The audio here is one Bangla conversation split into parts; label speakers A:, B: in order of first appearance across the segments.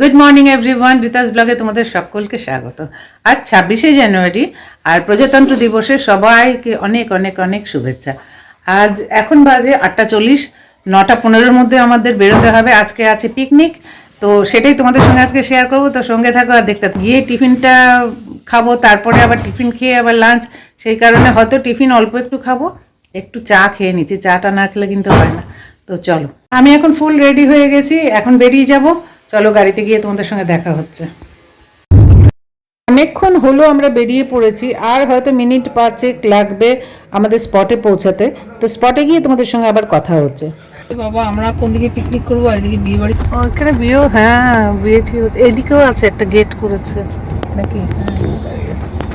A: গুড মর্নিং এভরিওয়ান রিতাস ব্লগে তোমাদের সকলকে স্বাগত। আজ ছাব্বিশে জানুয়ারি আর প্রজাতন্ত্র দিবসের সবাইকে অনেক অনেক অনেক শুভেচ্ছা। আজ এখন বাজে আটটা চল্লিশ, নটা পনেরোর মধ্যে আমাদের বেরোতে হবে। আজকে আছে পিকনিক তো সেটাই তোমাদের সঙ্গে আজকে শেয়ার করব। তো সঙ্গে থাকো আর দেখতে গিয়ে টিফিনটা খাব, তারপরে আবার টিফিন খেয়ে আবার লাঞ্চ সেই কারণে হয়তো টিফিন অল্প একটু খাব। একটু চা খেয়ে নিচ্ছি। চাটা না খেলে কিন্তু হয় না। তো চলো। আমি এখন ফুল রেডি হয়ে গেছি। এখন বেরিয়ে যাব। চলো গাড়িতে গিয়ে তোমাদের সঙ্গে দেখা হচ্ছে। অনেকক্ষণ হলো আমরা বেরিয়ে পড়েছি আর হয়তো মিনিট পাঁচেক লাগবে আমাদের স্পটে পৌঁছাতে। তো স্পটে গিয়ে তোমাদের সঙ্গে আবার কথা হচ্ছে।
B: বাবা আমরা কোন দিকে পিকনিক করব আর এদিকে বিয়ে বাড়ি?
A: ওখানে বিয়েও হ্যাঁ বিয়ে ঠিক হচ্ছে। এদিকেও আছে একটা গেট করেছে। নাকি?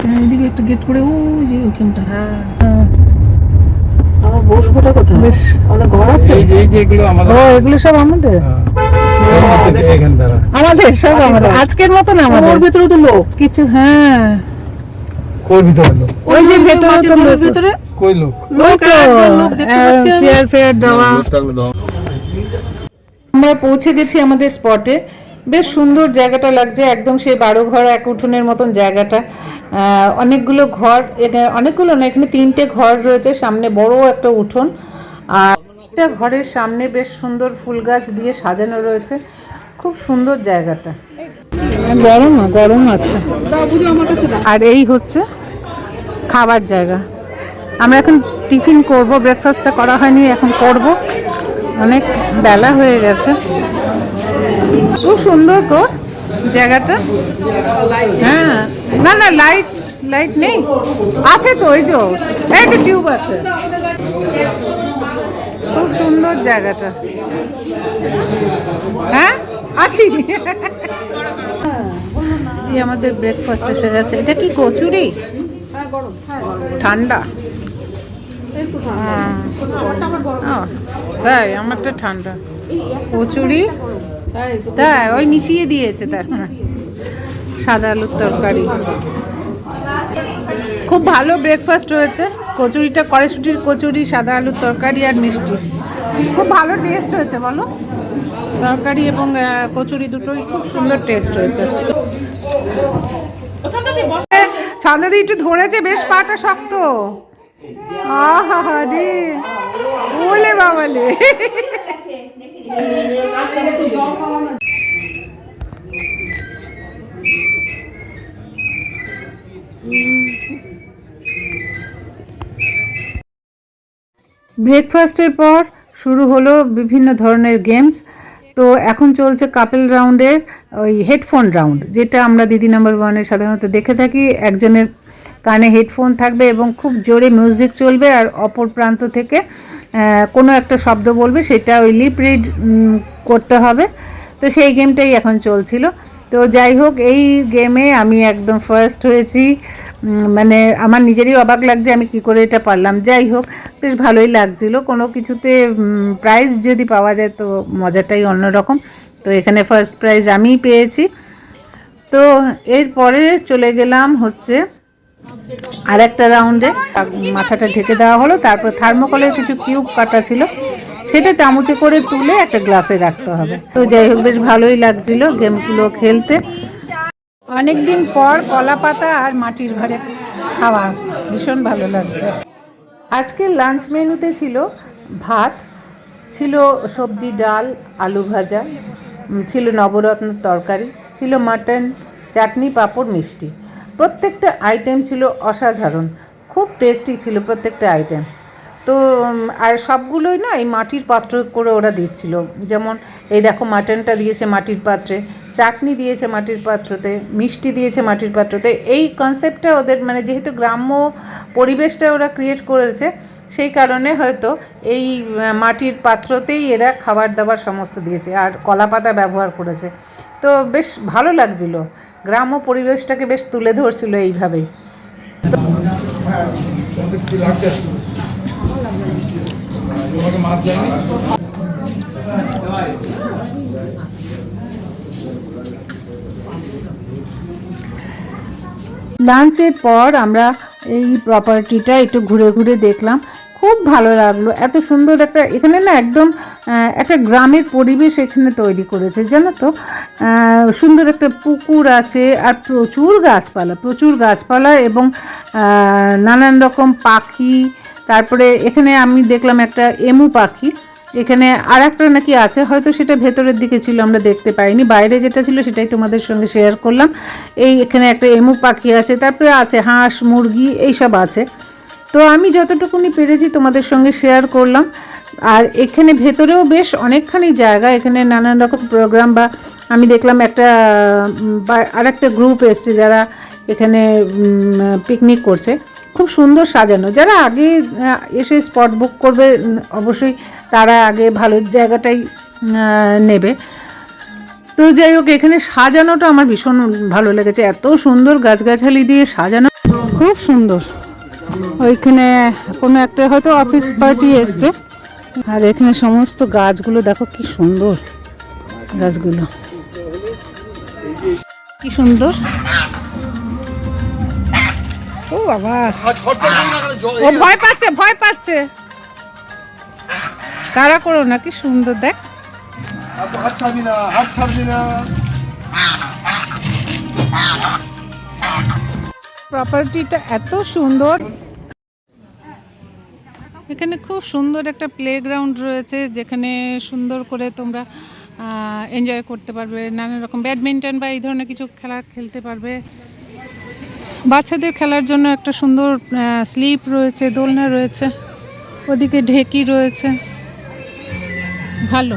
B: হ্যাঁ, এদিকে একটা গেট করে ও যে ওইখানটা।
A: হ্যাঁ।
B: আমার বসবোটা কোথায়?
A: বেশ।
B: আমাদের ঘর আছে?
C: এই যে এই যে এগুলো আমাদের।
A: ও এগুলো সব আমাদের? আমাদের সব আমাদের। আজকের মতন আমাদের।
B: ওর ভিতরে তো লোক।
A: কিছু হ্যাঁ।
C: কই ভিতরে লোক?
A: ওই যে ভেতরে তো লোক-
B: ভিতরে।
C: কই লোক?
B: লোক লোক দেখতে পাচ্ছি
A: চেয়ার ফেয়ার দেওয়া। আমরা পৌঁছে গেছি আমাদের স্পটে বেশ সুন্দর জায়গাটা লাগছে। একদম সেই বারো ঘর এক উঠোনের মতন জায়গাটা। অনেকগুলো ঘর এখানে- অনেকগুলো না এখানে তিনটে ঘর রয়েছে। সামনে বড় একটা উঠোন। আর একটা ঘরের সামনে বেশ সুন্দর ফুল গাছ দিয়ে সাজানো রয়েছে। খুব সুন্দর জায়গাটা। গরম না গরম আছে। আর এই হচ্ছে খাবার জায়গা। আমরা এখন টিফিন করব ব্রেকফাস্টটা করা হয়নি এখন করব। অনেক বেলা হয়ে গেছে। খুব সুন্দর গো জায়গাটা। হ্যাঁ না না লাইট লাইট নেই। আছে তো ওই যে এই তো টিউব আছে। সুন্দর জায়গাটা। হ্যাঁ? আছি। আমাদের ব্রেকফাস্ট এসে গেছে। এটা কি কচুরি? ঠান্ডা। হ্যাঁ। তাই, আমারটা ঠান্ডা। কচুরি? তাই, ওই মিশিয়ে দিয়েছে, তাই। সাদা আলুর তরকারি। খুব ভালো ব্রেকফাস্ট হয়েছে। কচুরিটা, কড়াইশুটির কচুরি, সাদা আলুর তরকারি আর মিষ্টি। খুব ভালো টেস্ট হয়েছে বলো? তরকারি এবং কচুরি দুটোই খুব সুন্দর টেস্ট হয়েছে। ছান্দাদি একটু ধরেছে বেশ পাটা শক্ত। আহা রে ওলে বাবালে। ব্রেকফাস্টের পর শুরু হলো বিভিন্ন ধরনের গেমস। তো এখন চলছে কাপেল রাউন্ডের ওই হেডফোন রাউন্ড যেটা আমরা দিদি নাম্বার ওয়ানে সাধারণত দেখে থাকি। একজনের কানে হেডফোন থাকবে এবং খুব জোরে মিউজিক চলবে আর অপর প্রান্ত থেকে কোনো একটা শব্দ বলবে, সেটা ওই লিপ রিড করতে হবে। তো সেই গেমটাই এখন চলছিল। তো যাই হোক, এই গেমে আমি একদম ফার্স্ট হয়েছি। মানে আমার নিজেরই অবাক লাগছে আমি কি করে এটা পারলাম। যাই হোক, বেশ ভালোই লাগছিল। কোনো কিছুতে প্রাইজ যদি পাওয়া যায় তো মজাটাই অন্যরকম। তো এখানে ফার্স্ট প্রাইজ আমিই পেয়েছি। তো এরপরে চলে গেলাম হচ্ছে আর একটা রাউন্ডে মাথাটা ঢেকে দেওয়া হলো, তারপর থার্মোকলের কিছু কিউব কাটা ছিল। সেটা চামচে করে তুলে একটা গ্লাসে রাখতে হবে। তো যাই হোক, বেশ ভালোই লাগছিল গেমগুলো খেলতে। অনেকদিন পর কলা পাতা আর মাটির ঘরে খাওয়া ভীষণ ভালো লাগছে। আজকের লাঞ্চ মেনুতে ছিল ভাত, ছিল সবজি, ডাল, আলু ভাজা ছিল নবরত্ন তরকারি, ছিল মাটন, চাটনি, পাঁপড়, মিষ্টি। প্রত্যেকটা আইটেম ছিল অসাধারণ। খুব টেস্টি ছিল প্রত্যেকটা আইটেম তো আর সবগুলোই না এই মাটির পাত্র করে ওরা দিচ্ছিল। যেমন এই দেখো মাটনটা দিয়েছে মাটির পাত্রে, চাটনি দিয়েছে মাটির পাত্রতে, মিষ্টি দিয়েছে মাটির পাত্রতে। এই কনসেপ্টটা ওদের মানে যেহেতু গ্রাম্য পরিবেশটা ওরা ক্রিয়েট করেছে, সেই কারণে হয়তো এই মাটির পাত্রতেই এরা খাবার দাবার সমস্ত দিয়েছে আর কলা পাতা ব্যবহার করেছে। তো বেশ ভালো লাগছিল। গ্রাম্য পরিবেশটাকে বেশ তুলে ধরছিল এইভাবেই।
C: তোমাকে মাছ দেয়নি
A: লাঞ্চের পর আমরা এই প্রপার্টিটা একটু ঘুরে ঘুরে দেখলাম। খুব ভালো লাগল। এত সুন্দর একটা, এখানে না একদম একটা গ্রামের পরিবেশ এখানে তৈরি করেছে, জানো তো? সুন্দর একটা পুকুর আছে আর প্রচুর গাছপালা প্রচুর গাছপালা এবং নানান রকম পাখি তারপরে এখানে আমি দেখলাম একটা এমু পাখি। এখানে আর একটা নাকি আছে, হয়তো সেটা ভেতরের দিকে ছিল, আমরা দেখতে পাইনি। বাইরে যেটা ছিল সেটাই তোমাদের সঙ্গে শেয়ার করলাম। এই এখানে একটা এমু পাখি আছে, তারপরে আছে হাঁস, মুরগি, এইসব আছে। তো আমি যতটুকুনি পেরেছি তোমাদের সঙ্গে শেয়ার করলাম। আর এখানে ভেতরেও বেশ অনেকখানি জায়গা, এখানে নানান রকম প্রোগ্রাম বা আমি দেখলাম একটা আর একটা গ্রুপ এসছে যারা এখানে পিকনিক করছে। খুব সুন্দর সাজানো। যারা আগে এসে স্পট বুক করবে অবশ্যই তারা আগে ভালো জায়গাটাই নেবে। তো যাই হোক, এখানে সাজানোটা আমার ভীষণ ভালো লেগেছে। এত সুন্দর গাছগাছালি দিয়ে সাজানো। খুব সুন্দর। ওইখানে কোনো একটা হয়তো অফিস পার্টি এসছে। আর এখানে সমস্ত গাছগুলো, দেখো কি সুন্দর গাছগুলো। কি সুন্দর। ও বাবা। ও ভয় পাচ্ছে ভয় পাচ্ছে। তারা করো না কি সুন্দর দেখ।
D: হাত ছাড়বি না হাত ছাড়বি না।
A: প্রপার্টিটা এত সুন্দর। এখানে খুব সুন্দর একটা প্লেগ্রাউন্ড রয়েছে যেখানে সুন্দর করে তোমরা এনজয় করতে পারবে নানা রকম ব্যাডমিন্টন বা এই ধরনের কিছু খেলা খেলতে পারবে। বাচ্চাদের খেলার জন্য একটা সুন্দর স্লিপ রয়েছে, দোলনা রয়েছে, ওদিকে ঢেকি রয়েছে। ভালো।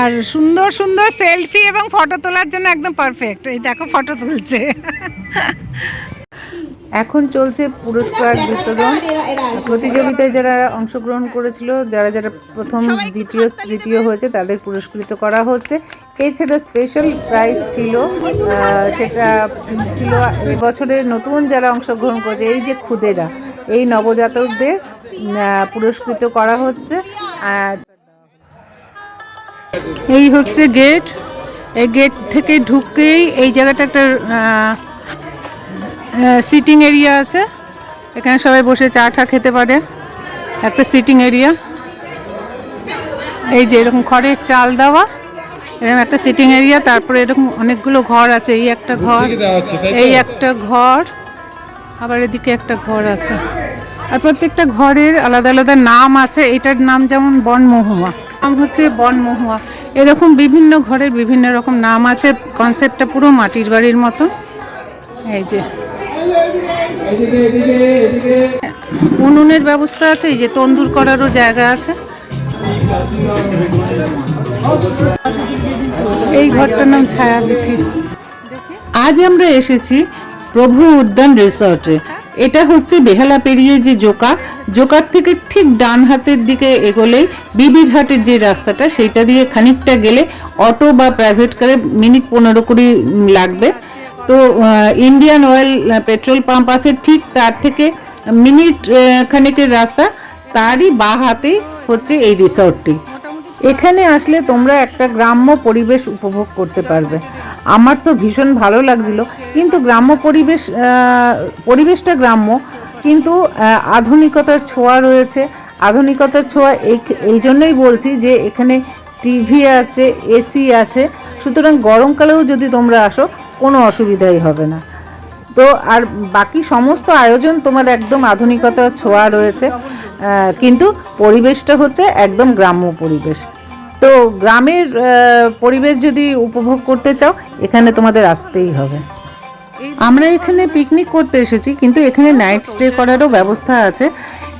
A: আর সুন্দর সুন্দর সেলফি এবং ফটো তোলার জন্য একদম পারফেক্ট। এই দেখো, ফটো তুলছে। এখন চলছে পুরস্কার বিতরণ। প্রতিযোগিতায় যারা অংশগ্রহণ করেছিল যারা যারা প্রথম দ্বিতীয় তৃতীয় হয়েছে তাদের পুরস্কৃত করা হচ্ছে। এছাড়া স্পেশাল প্রাইজ ছিল সেটা ছিল এবছরে নতুন যারা অংশগ্রহণ করেছে এই যে খুদেরা এই নবজাতকদের পুরস্কৃত করা হচ্ছে। আর এই হচ্ছে গেট এই গেট থেকে ঢুকেই এই জায়গাটা একটা সিটিং এরিয়া আছে। এখানে সবাই বসে চা ঠা খেতে পারে। একটা সিটিং এরিয়া এই যে এরকম খড়ের চাল দেওয়া। এরকম একটা সিটিং এরিয়া তারপরে এরকম অনেকগুলো ঘর আছে। এই একটা ঘর। এই একটা ঘর। আবার এদিকে একটা ঘর আছে। আর প্রত্যেকটা ঘরের আলাদা আলাদা নাম আছে। এটার নাম যেমন বনমহুয়া নাম হচ্ছে বনমহুয়া এরকম বিভিন্ন ঘরের বিভিন্ন রকম নাম আছে। কনসেপ্টটা পুরো মাটির বাড়ির মতো এই যে। উনুনের ব্যবস্থা আছে, এই যে তন্দুর করারও জায়গা আছে। এই ঘরটার নাম ছায়াবিথি আজ আমরা এসেছি প্রভু উদ্যান রিসর্টে। এটা হচ্ছে বেহালা পেরিয়ে যে জোকা জোকার থেকে ঠিক ডান হাতের দিকে এগোলেই বিবির হাটের যে রাস্তাটা, সেইটা দিয়ে খানিকটা গেলে অটো বা প্রাইভেট কারে মিনিট পনেরো কুড়ি লাগবে। তো ইন্ডিয়ান অয়েল পেট্রোল পাম্প আছে ঠিক তার থেকে মিনিট খানেকের রাস্তা, তারই বা হাতেই হচ্ছে এই রিসর্টটি। এখানে আসলে তোমরা একটা গ্রাম্য পরিবেশ উপভোগ করতে পারবে। আমার তো ভীষণ ভালো লাগছিল, কিন্তু গ্রাম্য পরিবেশ পরিবেশটা গ্রাম্য, কিন্তু আধুনিকতার ছোঁয়া রয়েছে। আধুনিকতার ছোঁয়া এই জন্যই বলছি যে এখানে টিভি আছে, এসি আছে। সুতরাং গরমকালেও যদি তোমরা আসো কোনো অসুবিধাই হবে না। তো আর বাকি সমস্ত আয়োজন তোমার একদম আধুনিকতার ছোঁয়া রয়েছে। কিন্তু পরিবেশটা হচ্ছে একদম গ্রাম্য পরিবেশ। তো গ্রামের পরিবেশ যদি উপভোগ করতে চাও, এখানে তোমাদের আসতেই হবে। আমরা এখানে পিকনিক করতে এসেছি, কিন্তু এখানে নাইট স্টে করারও ব্যবস্থা আছে।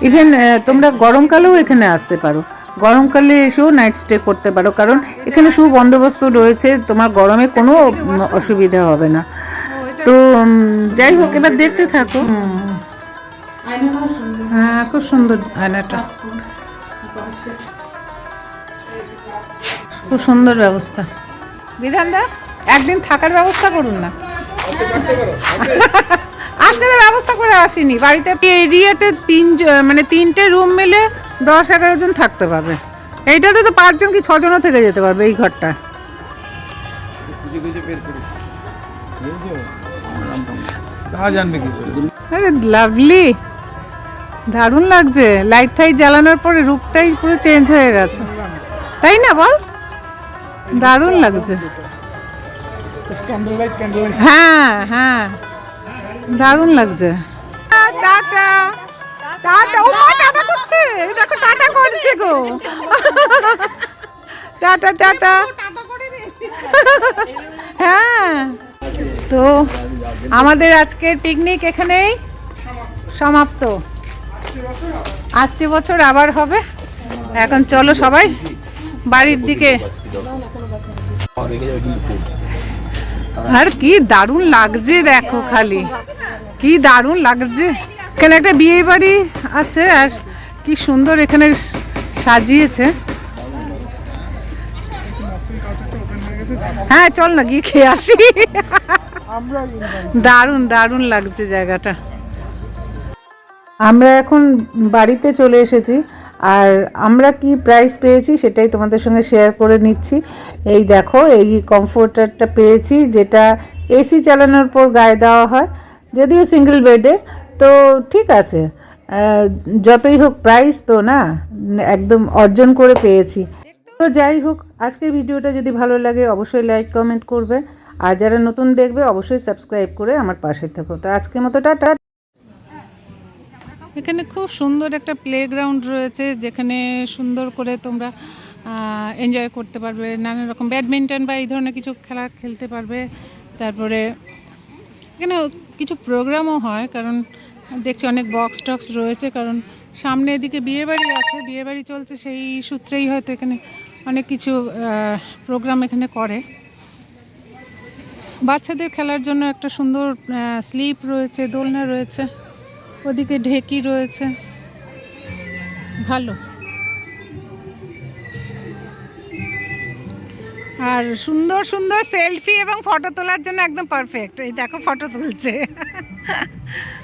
A: ইভেন তোমরা গরমকালেও এখানে আসতে পারো। গরমকালে এসেও নাইট স্টে করতে পারো। কারণ এখানে সুবন্দোবস্ত রয়েছে, তোমার গরমে কোনো অসুবিধা হবে না। তো যাই হোক, এবার দেখতে থাকো। হ্যাঁ খুব সুন্দর আয়নাটা। খুব সুন্দর ব্যবস্থা। বিধান দা, একদিন থাকার ব্যবস্থা করুন না। আজকে ব্যবস্থা করে আসিনি। বাড়িতে এরিয়াতে তিন মানে তিনটে রুম মিলে দশ এগারো জন থাকতে পারবে। এইটাতে তো পাঁচজন কি ছজনও থেকে যেতে পারবে এই ঘরটা? লাভলি, দারুণ লাগছে। লাইট টাইট জ্বালানোর পরে রূপটাই পুরো চেঞ্জ হয়ে গেছে। তাই না বল? দারুণ লাগছে। হ্যাঁ হ্যাঁ। দারুণ লাগছে। টাটা। টাটা দেখো টাটা করছে গো। Tata tata. হ্যাঁ। তো আমাদের আজকের পিকনিক এখানেই সমাপ্ত। আসছে বছর, আবার হবে। এখন চলো সবাই বাড়ির দিকে। আর কি দারুণ লাগছে দেখো খালি। কি দারুণ লাগছে। এখানে একটা বিয়ে বাড়ি আছে আর কি সুন্দর এখানে সাজিয়েছে। হ্যাঁ চল না, গিয়ে খেয়ে আসি। দারুণ দারুণ লাগছে জায়গাটা। আমরা এখন বাড়িতে চলে এসেছি, আর আমরা কি প্রাইস পেয়েছি সেটাই তোমাদের সঙ্গে শেয়ার করে নিচ্ছি। এই দেখো, এই কমফোর্টারটা পেয়েছি, যেটা এসি চালানোর পর গায়ে দেওয়া হয়, যদিও সিঙ্গেল বেডের তো ঠিক আছে। যতই হোক প্রাইস তো না, একদম অর্জন করে পেয়েছি। তো যাই হোক, আজকের ভিডিওটা যদি ভালো লাগে, অবশ্যই লাইক কমেন্ট করবে। আর যারা নতুন দেখবে, অবশ্যই সাবস্ক্রাইব করে আমার পাশে থাকো। তো আজকের মতো টাটা। এখানে খুব সুন্দর একটা প্লেগ্রাউন্ড রয়েছে, যেখানে সুন্দর করে তোমরা এনজয় করতে পারবে। নানা রকম ব্যাডমিন্টন বা এই ধরনের কিছু খেলা খেলতে পারবে। তারপরে এখানে কিছু প্রোগ্রামও হয়, কারণ দেখছি অনেক বক্স টক্স রয়েছে, কারণ সামনে এদিকে বিয়েবাড়ি আছে, বিয়েবাড়ি চলছে সেই সূত্রেই হয়তো এখানে অনেক কিছু প্রোগ্রাম এখানে করে। বাচ্চাদের খেলার জন্য একটা সুন্দর স্লিপ রয়েছে, দোলনা রয়েছে, ওদিকে ঢেকি রয়েছে। ভালো। আর সুন্দর সুন্দর সেলফি এবং ফটো তোলার জন্য একদম পারফেক্ট এই দেখো ফটো তুলছে।